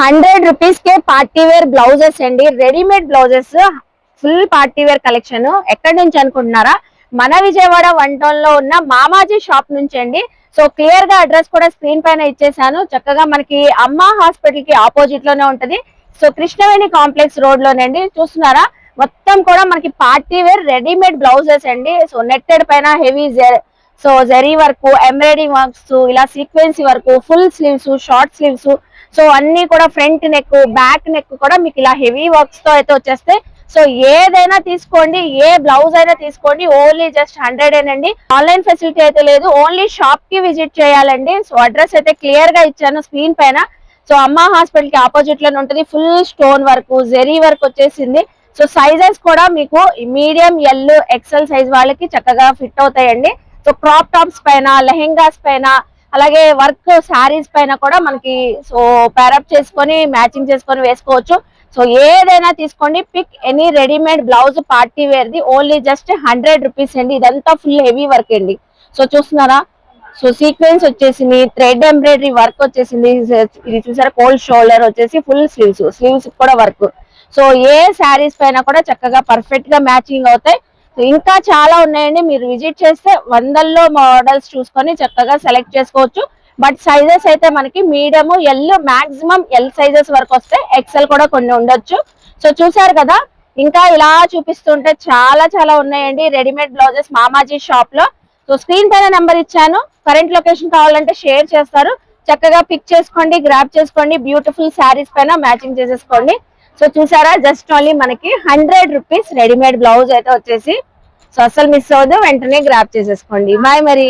Hundred rupees కే party wear blouses అండి. Readymade blouses full party wear collection. ఎక్కడి నుంచి అనుకుంటున్నారా? మన విజయవాడ వన్ టౌన్లో ఉన్న మామాజీ షాప్ నుంచి అండి. సో క్లియర్గా అడ్రస్ కూడా స్క్రీన్ పైన ఇచ్చేసాను. చక్కగా మనకి అమ్మ హాస్పిటల్కి ఆపోజిట్లోనే ఉంటది. సో కృష్ణవేణి కాంప్లెక్స్ రోడ్ లోనండి చూస్తున్నారా? మొత్తం కూడా మనకి పార్టీ వేర్ రెడీమేడ్ బ్లౌజెస్ అండి. సో నెట్టెడ్ పైన heavy so zari work embroidering works ఇలా sequence work full sleeves short sleeves so అన్ని కూడా ఫ్రంట్ నెక్ బ్యాక్ నెక్ కూడా మీకు ఇలా హెవీ వర్క్స్తో అయితే వచ్చేస్తాయి సో ఏదైనా తీసుకోండి ఏ బ్లౌజ్ అయినా తీసుకోండి ఓన్లీ జస్ట్ హండ్రెడ్ ఏనండి. ఆన్లైన్ ఫెసిలిటీ అయితే లేదు ఓన్లీ షాప్కి విజిట్ చేయాలండి. సో అడ్రస్ అయితే క్లియర్గా ఇచ్చాను స్క్రీన్ పైన. సో అమ్మ హాస్పిటల్కి ఆపోజిట్లోనే ఉంటుంది full stone work zari work వచ్చేసింది. సో సైజెస్ కూడా మీకు మీడియం ఎల్ ఎక్సెల్ సైజ్ వాళ్ళకి చక్కగా ఫిట్ అవుతాయండి. సో క్రాప్ టాప్స్ పైన లెహెంగాస్ పైన అలాగే వర్క్ శారీస్ పైన కూడా మనకి సో ప్యారప్ చేసుకొని మ్యాచింగ్ చేసుకొని వేసుకోవచ్చు. సో ఏదైనా తీసుకోండి. Pick any readymade blouse party wear the only just hundred rupees అండి. ఇదంతా ఫుల్ హెవీ వర్క్ అండి. సో చూస్తున్నారా? సో సీక్వెన్స్ వచ్చేసింది థ్రెడ్ ఎంబ్రాయిడరీ వర్క్ వచ్చేసింది. ఇది చూసారా? కోల్డ్ షోల్డర్ వచ్చేసి ఫుల్ స్లీవ్స్ స్లీవ్స్ కూడా వర్క్ సో ఏ శారీస్ పైన కూడా చక్కగా పర్ఫెక్ట్గా మ్యాచింగ్ అవుతాయి. ఇంకా చాలా ఉన్నాయండి. మీరు విజిట్ చేస్తే వందల్లో మోడల్స్ చూసుకొని చక్కగా సెలెక్ట్ చేసుకోవచ్చు. బట్ సైజెస్ అయితే మనకి medium L maximum L sizes వరకు వస్తే ఎక్సెల్ కూడా కొన్ని ఉండొచ్చు. సో చూసారు కదా ఇంకా ఇలా చూపిస్తుంటే చాలా చాలా ఉన్నాయండి. రెడీమేడ్ బ్లౌజెస్ మామాజీ షాప్లో సో స్క్రీన్ పైన నెంబర్ ఇచ్చాను. కరెంట్ లొకేషన్ కావాలంటే షేర్ చేస్తారు. చక్కగా పిక్ చేసుకోండి గ్రాప్ చేసుకోండి బ్యూటిఫుల్ శారీస్ పైన మ్యాచింగ్ చేసేసుకోండి. సో చూసారా జస్ట్ ఓన్లీ మనకి హండ్రెడ్ రూపీస్ రెడీమేడ్ బ్లౌజ్ అయితే వచ్చేసి. సో అసలు మిస్ అవ్వదు వెంటనే గ్రాప్ చేసేసుకోండి. బాయ్ మరి.